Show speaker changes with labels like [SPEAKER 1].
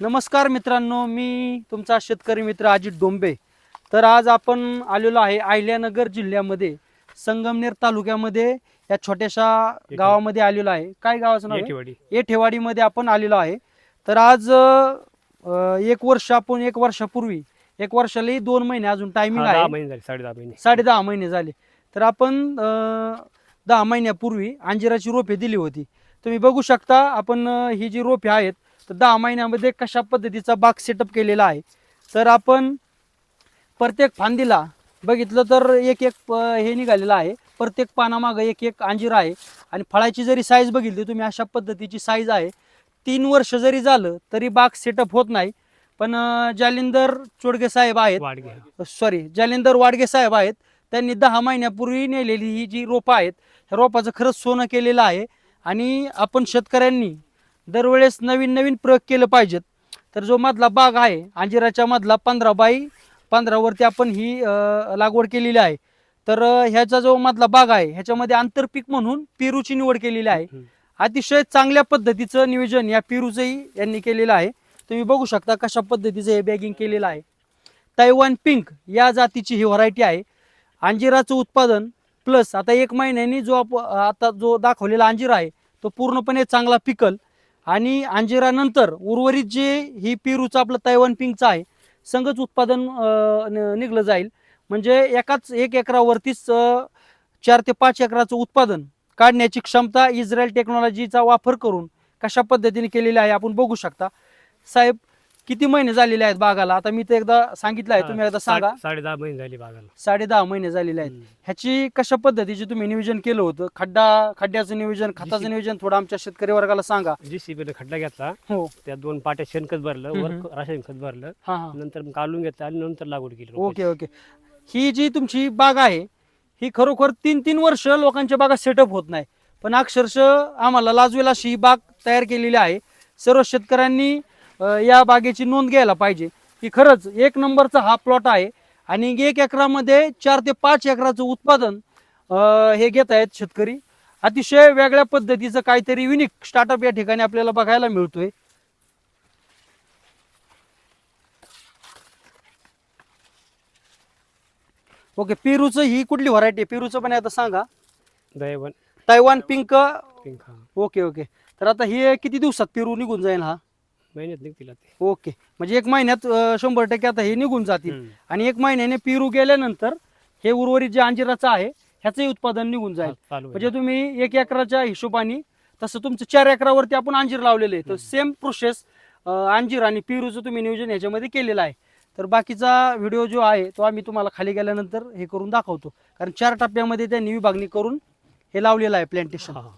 [SPEAKER 1] नमस्कार मित्रांनो मी तुमचा शेतकरी मित्र अजित डोंबे. तर आज आपण आलेलो आहे अहिल्यानगर जिल्ह्यामध्ये संगमनेर तालुक्यामध्ये या छोट्याशा गावामध्ये आलेलो आहे. काय गावाचं नाव येठेवाडीमध्ये आपण आलेलो आहे. तर आज अं, एक वर्ष आपण एक वर्षापूर्वी एक वर्षालाही दोन महिने अजून टायमिंग
[SPEAKER 2] हा, दहा
[SPEAKER 1] आहे.
[SPEAKER 2] महिने झाले साडे दहा महिने.
[SPEAKER 1] साडे दहा महिने झाले. तर आपण अं, दहा महिन्यापूर्वी अंजिराची रोपे दिली होती. तुम्ही बघू शकता आपण अं, ही जी रोपे आहेत तर दहा महिन्यामध्ये कशा पद्धतीचा बाग सेटअप केलेला आहे. तर आपण प्रत्येक फांदीला बघितलं तर एक एक हे निघालेलं आहे. प्रत्येक पानामागं एक एक अंजीर आहे. आणि फळाची जरी साईज बघितली तुम्ही अशा पद्धतीची साईज आहे. तीन वर्ष जरी झालं तरी बाग सेटअप होत नाही. पण जालिंदर चोडगे साहेब आहेत. सॉरी जालिंदर वाडगे साहेब आहेत. त्यांनी दहा महिन्यापूर्वी नेलेली ही जी रोपं आहेत ह्या रोपाचं खरंच सोनं केलेलं आहे. आणि आपण शेतकऱ्यांनी दरवेळेस नवीन नवीन प्रयोग केलं पाहिजेत. तर जो मधला बाग आहे अंजिराच्या मधला पंधरा बाय पंधरावरती आपण ही लागवड केलेली आहे. तर ह्याचा जो मधला बाग आहे ह्याच्यामध्ये आंतरपीक म्हणून पेरूची निवड केलेली आहे. अतिशय चांगल्या पद्धतीचं नियोजन या पेरूचंही यांनी केलेलं आहे. तुम्ही बघू शकता कशा पद्धतीचं हे बॅगिंग केलेलं आहे. तैवान पिंक या जातीची ही व्हरायटी आहे. अंजिराचं उत्पादन प्लस आता एक महिन्यानी जो आता जो दाखवलेला अंजीर आहे तो पूर्णपणे चांगला पिकल. आणि अंजिरानंतर उर्वरित जे ही पेरूचं आपलं तैवान पिंकचं आहे संगच उत्पादन न- निघलं जाईल. म्हणजे एकाच एक एकरावरतीच चार ते पाच एकराचं उत्पादन काढण्याची क्षमता इस्रायल टेक्नॉलॉजीचा वापर करून कशा पद्धतीने केलेली आहे आपण बघू शकता. साहेब किती महिने झालेले आहेत बागाला? आता मी तर एकदा सांगितलं आहे तुम्ही एकदा सांगा.
[SPEAKER 2] साडे- दहा महिने झाले बागाला.
[SPEAKER 1] साडे दहा महिने झालेले आहेत. ह्याची कशा पद्धतीचे तुम्ही नियोजन केलं होतं? खड्डा खड्ड्याचं नियोजन खताचं नियोजन थोडं आमच्या शेतकरी वर्गाला सांगा.
[SPEAKER 2] जी ने खड्डा घेतला.
[SPEAKER 1] हो.
[SPEAKER 2] त्यात दोन पाट्या शेणखत भरलं वर. रासायनिक खत भरलं.
[SPEAKER 1] हा हा.
[SPEAKER 2] नंतर काढून घेतलं आणि नंतर लागवड केली
[SPEAKER 1] ओके ओके. ही जी तुमची बाग आहे ही खरोखर तीन तीन वर्ष लोकांच्या बागा सेटअप होत नाही. पण अक्षरशः आम्हाला लाजवेल अशी ही बाग तयार केलेली आहे. सर्व शेतकऱ्यांनी या बागेची नोंद घ्यायला पाहिजे. की खरंच एक नंबरचा हा प्लॉट आहे आणि एक एकरामध्ये चार ते पाच एकराचं उत्पादन हे घेत आहेत शेतकरी. अतिशय वेगळ्या पद्धतीचं काहीतरी युनिक स्टार्टअप या ठिकाणी आपल्याला बघायला मिळतोय. ओके पेरूचं ही कुठली व्हरायटी आहे? पेरूचं पण आता सांगा.
[SPEAKER 2] दयावन
[SPEAKER 1] Taiwan pink.
[SPEAKER 2] Pink
[SPEAKER 1] okay okay. तर आता हे किती दिवसात पेरू निघून जाईल हा?
[SPEAKER 2] महिन्यात निघतील
[SPEAKER 1] ओके. म्हणजे एक महिन्यात अं, शंभर टक्के आता हे निघून जातील.
[SPEAKER 2] हम्म.
[SPEAKER 1] आणि एक महिन्याने पेरू गेल्यानंतर हे उर्वरित जे अंजिराचं आहे ह्याचंही उत्पादन निघून जाईल.
[SPEAKER 2] हा, चालू आहे.
[SPEAKER 1] म्हणजे तुम्ही एक एकराच्या हिशोबाने तसं तुमचं चार एकरावरती आपण अंजीर लावलेलं आहे तर सेम प्रोसेस अंजीर आणि पेरूचं तुम्ही नियोजन ह्याच्यामध्ये केलेलं आहे. तर बाकीचा व्हिडिओ जो आहे तो आम्ही तुम्हाला खाली गेल्यानंतर हे करून दाखवतो. कारण चार टप्प्यामध्ये त्यांनी विभागणी करून हे लावलेलं आहे प्लॅन्टेशन
[SPEAKER 2] हा.